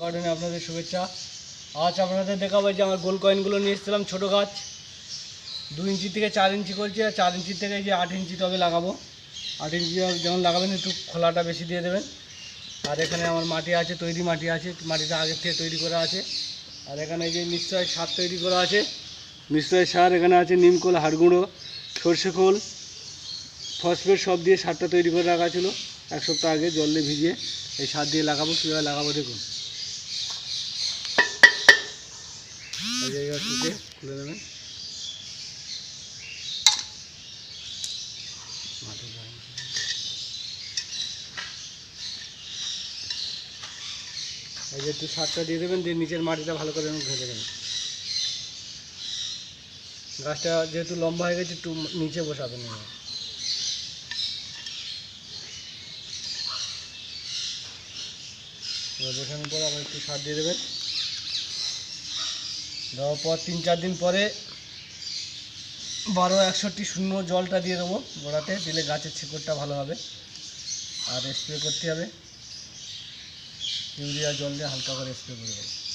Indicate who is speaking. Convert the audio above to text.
Speaker 1: গার্ডেনে আপনাদের শুভেচ্ছা। আজ আপনাদের দেখাবো যে আমার গোল কয়েনগুলো নিয়ে এসেছিলাম ছোটো গাছ। দু ইঞ্চি থেকে চার ইঞ্চি করছি আর চার ইঞ্চি থেকে যে আট ইঞ্চি টবে লাগাবো। আট ইঞ্চি যেমন লাগাবেন একটু খোলাটা বেশি দিয়ে দেবেন। আর এখানে আমার মাটি আছে, তৈরি মাটি আছে, মাটিটা আগের থেকে তৈরি করা আছে। আর এখানে যে নিশ্চয় সার তৈরি করা আছে। নিশ্চয় সার এখানে আছে নিমকোল হাড়গুঁড়ো, সর্ষে খোল। ফসফেট সব দিয়ে সারটা তৈরি করে রাখা ছিল। এক সপ্তাহ আগে জল দিয়ে ভিজিয়ে এই সার দিয়ে লাগাবো, কীভাবে লাগাবো দেখুন। খুলে মাটি এই যে একটু সারটা দিয়ে দেবেন, দিয়ে নিচের মাটিটা ভালো করে ঘেঁটে দেবেন। গাছটা যেহেতু লম্বা হয়ে গেছে, একটু নিচে বসাবেন বসানোর পর আবার একটু সার দিয়ে দেবেন। দেওয়ার পর তিন চার দিন পরে বারো একষট্টি শূন্য জলটা দিয়ে দেবো গোড়াতে, দিলে গাছের শিকড়টা ভালো হবে। আর স্প্রে করতে হবে। ইউরিয়া জল দিয়ে হালকা করে স্প্রে করে দেবো।